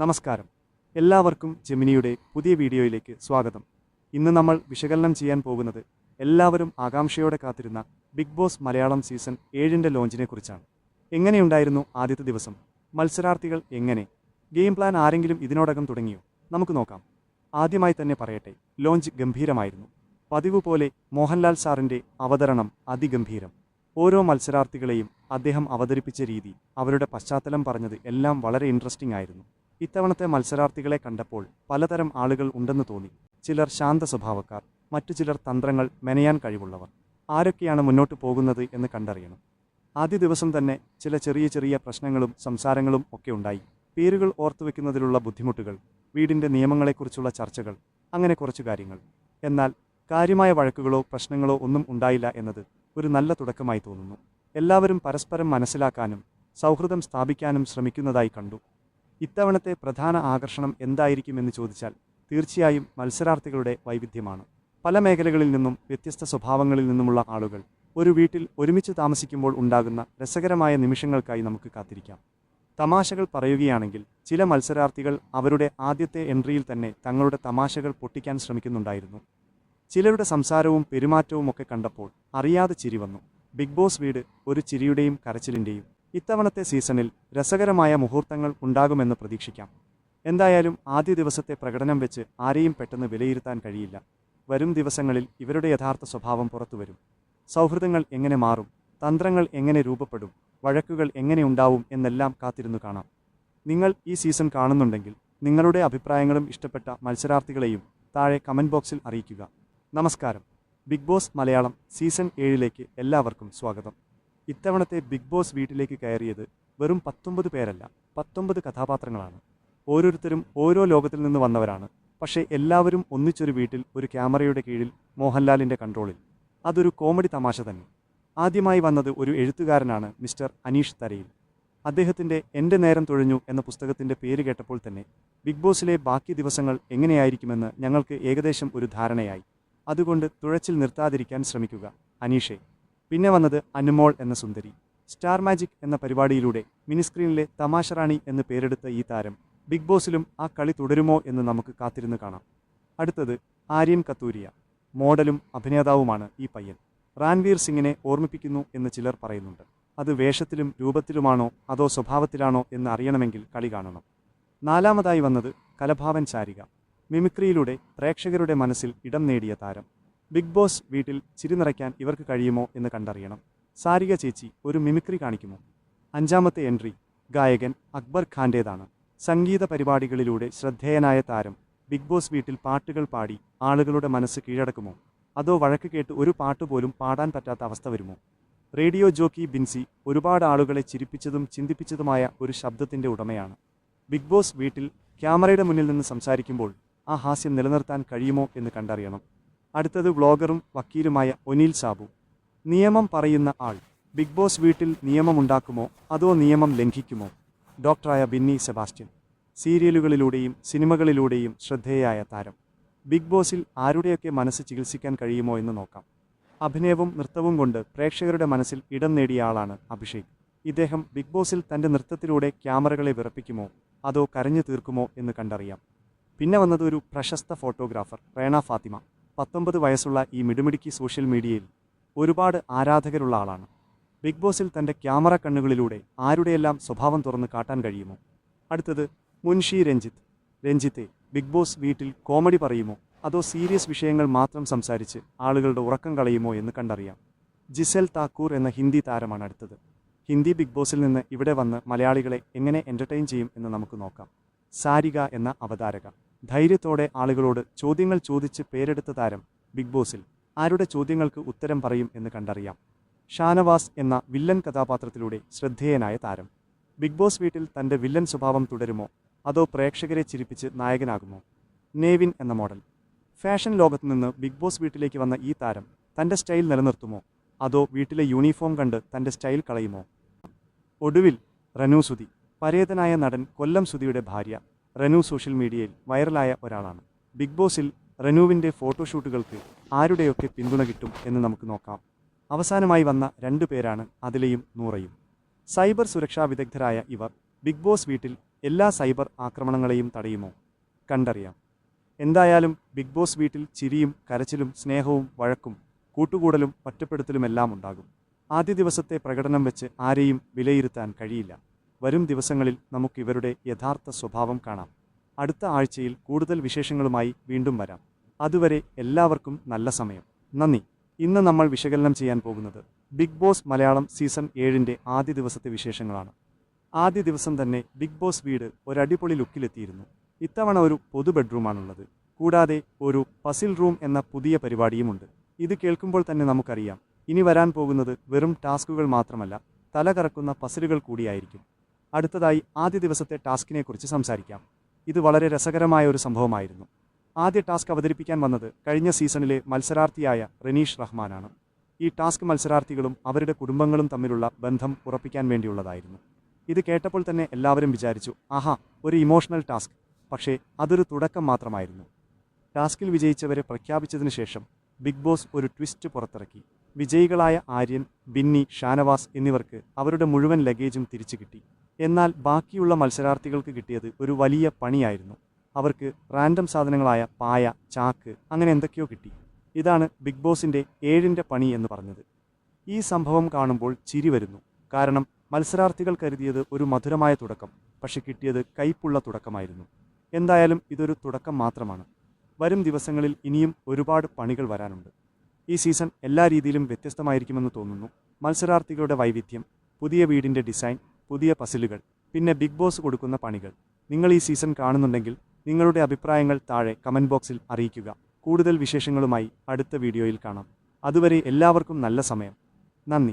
നമസ്കാരം. എല്ലാവർക്കും ജെമിനിയുടെ പുതിയ വീഡിയോയിലേക്ക് സ്വാഗതം. ഇന്ന് നമ്മൾ വിശകലനം ചെയ്യാൻ പോകുന്നത് എല്ലാവരും ആകാംക്ഷയോടെ കാത്തിരുന്ന ബിഗ് ബോസ് മലയാളം സീസൺ ഏഴിന്റെ ലോഞ്ചിനെ കുറിച്ചാണ്. എങ്ങനെയുണ്ടായിരുന്നു ആദ്യത്തെ ദിവസം? മത്സരാർത്ഥികൾ എങ്ങനെ? ഗെയിം പ്ലാൻ ആരെങ്കിലും ഇതിനോടകം തുടങ്ങിയോ? നമുക്ക് നോക്കാം. ആദ്യമായി തന്നെ പറയട്ടെ ലോഞ്ച് ഗംഭീരമായിരുന്നു. പതിവ് പോലെ മോഹൻലാൽ സാറിന്റെ അവതരണം അതിഗംഭീരം. ഓരോ മത്സരാർത്ഥികളെയും അദ്ദേഹം അവതരിപ്പിച്ച രീതി അവരുടെ പശ്ചാത്തലം പറഞ്ഞത് എല്ലാം വളരെ ഇൻട്രസ്റ്റിംഗ് ആയിരുന്നു. ഇത്തവണത്തെ മത്സരാർത്ഥികളെ കണ്ടപ്പോൾ പലതരം ആളുകൾ ഉണ്ടെന്ന് തോന്നി. ചിലർ ശാന്ത സ്വഭാവക്കാർ മറ്റു ചിലർ തന്ത്രങ്ങൾ മെനയാൻ കഴിവുള്ളവർ. ആരൊക്കെയാണ് മുന്നോട്ട് പോകുന്നത് എന്ന് കണ്ടറിയണം. ആദ്യ ദിവസം തന്നെ ചില ചെറിയ ചെറിയ പ്രശ്നങ്ങളും സംസാരങ്ങളും ഒക്കെ ഉണ്ടായി. പേരുകൾ ഓർത്തുവെക്കുന്നതിലുള്ള ബുദ്ധിമുട്ടുകൾ വീടിന്റെ നിയമങ്ങളെക്കുറിച്ചുള്ള ചർച്ചകൾ അങ്ങനെ കുറച്ച് കാര്യങ്ങൾ. എന്നാൽ കാര്യമായ വഴക്കുകളോ പ്രശ്നങ്ങളോ ഒന്നും ഉണ്ടായില്ല എന്നത് ഒരു നല്ല തുടക്കമായി തോന്നുന്നു. എല്ലാവരും പരസ്പരം മനസ്സിലാക്കാനും സൗഹൃദം സ്ഥാപിക്കാനും ശ്രമിക്കുന്നതായി കണ്ടു. ഇത്തവണത്തെ പ്രധാന ആകർഷണം എന്തായിരിക്കുമെന്ന് ചോദിച്ചാൽ തീർച്ചയായും മത്സരാർത്ഥികളുടെ വൈവിധ്യമാണ്. പല മേഖലകളിൽ നിന്നും വ്യത്യസ്ത സ്വഭാവങ്ങളിൽ നിന്നുമുള്ള ആളുകൾ ഒരു വീട്ടിൽ ഒരുമിച്ച് താമസിക്കുമ്പോൾ ഉണ്ടാകുന്ന രസകരമായ നിമിഷങ്ങൾക്കായി നമുക്ക് കാത്തിരിക്കാം. തമാശകൾ പറയുകയാണെങ്കിൽ ചില മത്സരാർത്ഥികൾ അവരുടെ ആദ്യത്തെ എൻട്രിയിൽ തന്നെ തങ്ങളുടെ തമാശകൾ പൊട്ടിക്കാൻ ശ്രമിക്കുന്നുണ്ടായിരുന്നു. ചിലരുടെ സംസാരവും പെരുമാറ്റവും ഒക്കെ കണ്ടപ്പോൾ അറിയാതെ ചിരി വന്നു. ബിഗ് ബോസ് വീട് ഒരു ചിരിയുടെയും കരച്ചിലിന്റെയും ഇത്തവണത്തെ സീസണിൽ രസകരമായ മുഹൂർത്തങ്ങൾ ഉണ്ടാകുമെന്ന് പ്രതീക്ഷിക്കാം. എന്തായാലും ആദ്യ ദിവസത്തെ പ്രകടനം വെച്ച് ആരെയും പെട്ടെന്ന് വിലയിരുത്താൻ കഴിയില്ല. വരും ദിവസങ്ങളിൽ ഇവരുടെ യഥാർത്ഥ സ്വഭാവം പുറത്തുവരും. സൗഹൃദങ്ങൾ എങ്ങനെ മാറും? തന്ത്രങ്ങൾ എങ്ങനെ രൂപപ്പെടും? വഴക്കുകൾ എങ്ങനെ ഉണ്ടാവും? എന്നെല്ലാം കാത്തിരുന്നു കാണാം. നിങ്ങൾ ഈ സീസൺ കാണുന്നുണ്ടെങ്കിൽ നിങ്ങളുടെ അഭിപ്രായങ്ങളും ഇഷ്ടപ്പെട്ട മത്സരാർത്ഥികളെയും താഴെ കമന്റ് ബോക്സിൽ അറിയിക്കുക. നമസ്കാരം. ബിഗ് ബോസ് മലയാളം സീസൺ ഏഴിലേക്ക് എല്ലാവർക്കും സ്വാഗതം. ഇത്തവണത്തെ ബിഗ് ബോസ് വീട്ടിലേക്ക് കയറിയത് വെറും പത്തൊമ്പത് പേരല്ല പത്തൊമ്പത് കഥാപാത്രങ്ങളാണ്. ഓരോരുത്തരും ഓരോ ലോകത്തിൽ നിന്ന് വന്നവരാണ്. പക്ഷേ എല്ലാവരും ഒന്നിച്ചൊരു വീട്ടിൽ ഒരു ക്യാമറയുടെ കീഴിൽ മോഹൻലാലിന്റെ കൺട്രോളിൽ. അതൊരു കോമഡി തമാശ തന്നെ. ആദ്യമായി വന്നത് ഒരു എഴുത്തുകാരനാണ് മിസ്റ്റർ അനീഷ് തരയിൽ. അദ്ദേഹത്തിന്റെ എന്റെ നേരം തൊഴിഞ്ഞു എന്ന പുസ്തകത്തിന്റെ പേര് കേട്ടപ്പോൾ തന്നെ ബിഗ് ബോസിലെ ബാക്കി ദിവസങ്ങൾ എങ്ങനെയായിരിക്കുമെന്ന് ഞങ്ങൾക്ക് ഏകദേശം ഒരു ധാരണയായി. അതുകൊണ്ട് തുഴച്ചിൽ നിർത്താതിരിക്കാൻ ശ്രമിക്കുക അനീഷെ. പിന്നെ വന്നത് അനുമോൾ എന്ന സുന്ദരി. സ്റ്റാർ മാജിക് എന്ന പരിപാടിയിലൂടെ മിനിസ്ക്രീനിലെ തമാശ റാണി എന്ന് പേരെടുത്ത ഈ താരം ബിഗ് ബോസിലും ആ കളി തുടരുമോ എന്ന് നമുക്ക് കാത്തിരുന്ന് കാണാം. അടുത്തത് ആര്യൻ കത്തൂരിയ. മോഡലും അഭിനേതാവുമാണ് ഈ പയ്യൻ. റാൻവീർ സിംഗിനെ ഓർമ്മിപ്പിക്കുന്നു എന്ന് ചിലർ പറയുന്നുണ്ട്. അത് വേഷത്തിലും രൂപത്തിലുമാണോ അതോ സ്വഭാവത്തിലാണോ എന്ന് അറിയണമെങ്കിൽ കളി കാണണം. നാലാമതായി വന്നത് കലഭാവൻ ചാരിക. മിമിക്രിയിലൂടെ പ്രേക്ഷകരുടെ മനസ്സിൽ ഇടം നേടിയ താരം. ബിഗ് ബോസ് വീട്ടിൽ ചിരി നിറയ്ക്കാൻ ഇവർക്ക് കഴിയുമോ എന്ന് കണ്ടറിയണം. സാരിക ചേച്ചി ഒരു മിമിക്രി കാണിക്കുമോ? അഞ്ചാമത്തെ എൻട്രി ഗായകൻ അക്ബർ ഖാന്റേതാണ്. സംഗീത പരിപാടികളിലൂടെ ശ്രദ്ധേയനായ താരം ബിഗ് ബോസ് വീട്ടിൽ പാട്ടുകൾ പാടി ആളുകളുടെ മനസ്സ് കീഴടക്കുമോ? അതോ വഴക്ക് കേട്ട് ഒരു പാട്ട് പോലും പാടാൻ പറ്റാത്ത അവസ്ഥ വരുമോ? റേഡിയോ ജോക്കി ബിൻസി ഒരുപാട് ആളുകളെ ചിരിപ്പിച്ചതും ചിന്തിപ്പിച്ചതുമായ ഒരു ശബ്ദത്തിന്റെ ഉടമയാണ്. ബിഗ് ബോസ് വീട്ടിൽ ക്യാമറയുടെ മുന്നിൽ നിന്ന് സംസാരിക്കുമ്പോൾ ആ ഹാസ്യം നിലനിർത്താൻ കഴിയുമോ എന്ന് കണ്ടറിയണം. അടുത്തത് വ്ളോഗറും വക്കീലുമായ ഒനിൽ സാബു. നിയമം പറയുന്ന ആൾ ബിഗ് ബോസ് വീട്ടിൽ നിയമമുണ്ടാക്കുമോ അതോ നിയമം ലംഘിക്കുമോ? ഡോക്ടറായ ബിന്നി സെബാസ്റ്റ്യൻ. സീരിയലുകളിലൂടെയും സിനിമകളിലൂടെയും ശ്രദ്ധേയായ താരം. ബിഗ് ബോസിൽ ആരുടെയൊക്കെ മനസ്സ് ചികിത്സിക്കാൻ കഴിയുമോ എന്ന് നോക്കാം. അഭിനയവും നൃത്തവും കൊണ്ട് പ്രേക്ഷകരുടെ മനസ്സിൽ ഇടം നേടിയ ആളാണ് അഭിഷേക്. ഇദ്ദേഹം ബിഗ് ബോസിൽ തന്റെ നൃത്തത്തിലൂടെ ക്യാമറകളെ വിറപ്പിക്കുമോ അതോ കരഞ്ഞു തീർക്കുമോ എന്ന് കണ്ടറിയാം. പിന്നെ വന്നത് ഒരു പ്രശസ്ത ഫോട്ടോഗ്രാഫർ റേണ ഫാത്തിമ. പത്തൊമ്പത് വയസ്സുള്ള ഈ മിടുമിടുക്കി സോഷ്യൽ മീഡിയയിൽ ഒരുപാട് ആരാധകരുള്ള ആളാണ്. ബിഗ് ബോസിൽ തന്റെ ക്യാമറ കണ്ണുകളിലൂടെ ആരുടെയെല്ലാം സ്വഭാവം തുറന്ന് കാട്ടാൻ കഴിയുമോ? അടുത്തത് മുൻഷി രഞ്ജിത്ത്. രഞ്ജിത്തെ ബിഗ് ബോസ് വീട്ടിൽ കോമഡി പറയുമോ? അതോ സീരിയസ് വിഷയങ്ങൾ മാത്രം സംസാരിച്ച് ആളുകളുടെ ഉറക്കം കളയുമോ എന്ന് കണ്ടറിയാം. ജിസൽ താക്കൂർ എന്ന ഹിന്ദി താരമാണ് അടുത്തത്. ഹിന്ദി ബിഗ് ബോസിൽ നിന്ന് ഇവിടെ വന്ന് മലയാളികളെ എങ്ങനെ എന്റർടൈൻ ചെയ്യും എന്ന് നമുക്ക് നോക്കാം. സാരിക എന്ന അവതാരക. ധൈര്യത്തോടെ ആളുകളോട് ചോദ്യങ്ങൾ ചോദിച്ച് പേരെടുത്ത താരം ബിഗ് ബോസിൽ ആരുടെ ചോദ്യങ്ങൾക്ക് ഉത്തരം പറയും എന്ന് കണ്ടറിയാം. ഷാനവാസ് എന്ന വില്ലൻ കഥാപാത്രത്തിലൂടെ ശ്രദ്ധേയനായ താരം. ബിഗ് ബോസ് വീട്ടിൽ തന്റെ വില്ലൻ സ്വഭാവം തുടരുമോ? അതോ പ്രേക്ഷകരെ ചിരിപ്പിച്ച് നായകനാകുമോ? നേവിൻ എന്ന മോഡൽ. ഫാഷൻ ലോകത്ത് നിന്ന് ബിഗ് ബോസ് വീട്ടിലേക്ക് വന്ന ഈ താരം തന്റെ സ്റ്റൈൽ നിലനിർത്തുമോ? അതോ വീട്ടിലെ യൂണിഫോം കണ്ട് തന്റെ സ്റ്റൈൽ കളയുമോ? ഒടുവിൽ റനു സുതി പരേതനായ നടൻ കൊല്ലം സുതിയുടെ ഭാര്യ. റനു സോഷ്യൽ മീഡിയയിൽ വൈറലായ ഒരാളാണ്. ബിഗ് ബോസിൽ റനുവിന്റെ ഫോട്ടോഷൂട്ടുകൾക്ക് ആരുടെയൊക്കെ പിന്തുണ കിട്ടും എന്ന് നമുക്ക് നോക്കാം. അവസാനമായി വന്ന രണ്ടു പേരാണ് അതിലെയും നൂറയും. സൈബർ സുരക്ഷാ വിദഗ്ധരായ ഇവർ ബിഗ് ബോസ് വീട്ടിൽ എല്ലാ സൈബർ ആക്രമണങ്ങളെയും തടയുമോ? കണ്ടറിയാം. എന്തായാലും ബിഗ് ബോസ് വീട്ടിൽ ചിരിയും കരച്ചിലും സ്നേഹവും വഴക്കും കൂട്ടുകൂടലും ഒറ്റപ്പെടുത്തലുമെല്ലാം ഉണ്ടാകും. ആദ്യ ദിവസത്തെ പ്രകടനം വെച്ച് ആരെയും വിലയിരുത്താൻ കഴിയില്ല. വരും ദിവസങ്ങളിൽ നമുക്ക് ഇവരുടെ യഥാർത്ഥ സ്വഭാവം കാണാം. അടുത്ത ആഴ്ചയിൽ കൂടുതൽ വിശേഷങ്ങളുമായി വീണ്ടും വരാം. അതുവരെ എല്ലാവർക്കും നല്ല സമയം. നന്ദി. ഇന്ന് നമ്മൾ വിശകലനം ചെയ്യാൻ പോകുന്നത് ബിഗ് ബോസ് മലയാളം സീസൺ ഏഴിന്റെ ആദ്യ ദിവസത്തെ വിശേഷങ്ങളാണ്. ആദ്യ ദിവസം തന്നെ ബിഗ് ബോസ് വീട് ഒരടിപൊളി ലുക്കിലെത്തിയിരുന്നു. ഇത്തവണ ഒരു പൊതു ബെഡ്റൂമാണുള്ളത്. കൂടാതെ ഒരു പസിൽ റൂം എന്ന പുതിയ പരിപാടിയുമുണ്ട്. ഇത് കേൾക്കുമ്പോൾ തന്നെ നമുക്കറിയാം. ഇനി വരാൻ പോകുന്നത് വെറും ടാസ്കുകൾ മാത്രമല്ല തലകറക്കുന്ന പസിലുകൾ കൂടിയായിരിക്കും. അടുത്തതായി ആദ്യ ദിവസത്തെ ടാസ്കിനെക്കുറിച്ച് സംസാരിക്കാം. ഇത് വളരെ രസകരമായ ഒരു സംഭവമായിരുന്നു. ആദ്യ ടാസ്ക് അവതരിപ്പിക്കാൻ വന്നത് കഴിഞ്ഞ സീസണിലെ മത്സരാർത്ഥിയായ റനീഷ് റഹ്മാനാണ്. ഈ ടാസ്ക് മത്സരാർത്ഥികളും അവരുടെ കുടുംബങ്ങളും തമ്മിലുള്ള ബന്ധം ഉറപ്പിക്കാൻ വേണ്ടിയുള്ളതായിരുന്നു. ഇത് കേട്ടപ്പോൾ തന്നെ എല്ലാവരും വിചാരിച്ചു ആഹാ ഒരു ഇമോഷണൽ ടാസ്ക്. പക്ഷേ അതൊരു തുടക്കം മാത്രമായിരുന്നു. ടാസ്കിൽ വിജയിച്ചവരെ പ്രഖ്യാപിച്ചതിന് ശേഷം ബിഗ് ബോസ് ഒരു ട്വിസ്റ്റ് പുറത്തിറക്കി. വിജയികളായ ആര്യൻ ബിന്നി ഷാനവാസ് എന്നിവർക്ക് അവരുടെ മുഴുവൻ ലഗേജും തിരിച്ചു കിട്ടി എന്നാൽ ബാക്കിയുള്ള മത്സരാർത്ഥികൾക്ക് കിട്ടിയത് ഒരു വലിയ പണിയായിരുന്നു. അവർക്ക് റാൻഡം സാധനങ്ങളായ പായ ചാക്ക് അങ്ങനെ എന്തൊക്കെയോ കിട്ടി. ഇതാണ് ബിഗ് ബോസിന്റെ ഏഴിന്റെ പണി എന്ന് പറഞ്ഞത്. ഈ സംഭവം കാണുമ്പോൾ ചിരി വരുന്നു. കാരണം മത്സരാർത്ഥികൾ കരുതിയത് ഒരു മധുരമായ തുടക്കം പക്ഷെ കിട്ടിയത് കയ്പുള്ള തുടക്കമായിരുന്നു. എന്തായാലും ഇതൊരു തുടക്കം മാത്രമാണ്. വരും ദിവസങ്ങളിൽ ഇനിയും ഒരുപാട് പണികൾ വരാനുണ്ട്. ഈ സീസൺ എല്ലാ രീതിയിലും വ്യത്യസ്തമായിരിക്കുമെന്ന് തോന്നുന്നു. മത്സരാർത്ഥികളുടെ വൈവിധ്യം പുതിയ വീടിന്റെ ഡിസൈൻ പുതിയ പസിലുകൾ പിന്നെ ബിഗ് ബോസ് കൊടുക്കുന്ന പണികൾ. നിങ്ങൾ ഈ സീസൺ കാണുന്നുണ്ടെങ്കിൽ നിങ്ങളുടെ അഭിപ്രായങ്ങൾ താഴെ കമന്റ് ബോക്സിൽ അറിയിക്കുക. കൂടുതൽ വിശേഷങ്ങളുമായി അടുത്ത വീഡിയോയിൽ കാണാം. അതുവരെ എല്ലാവർക്കും നല്ല സമയം. നന്ദി.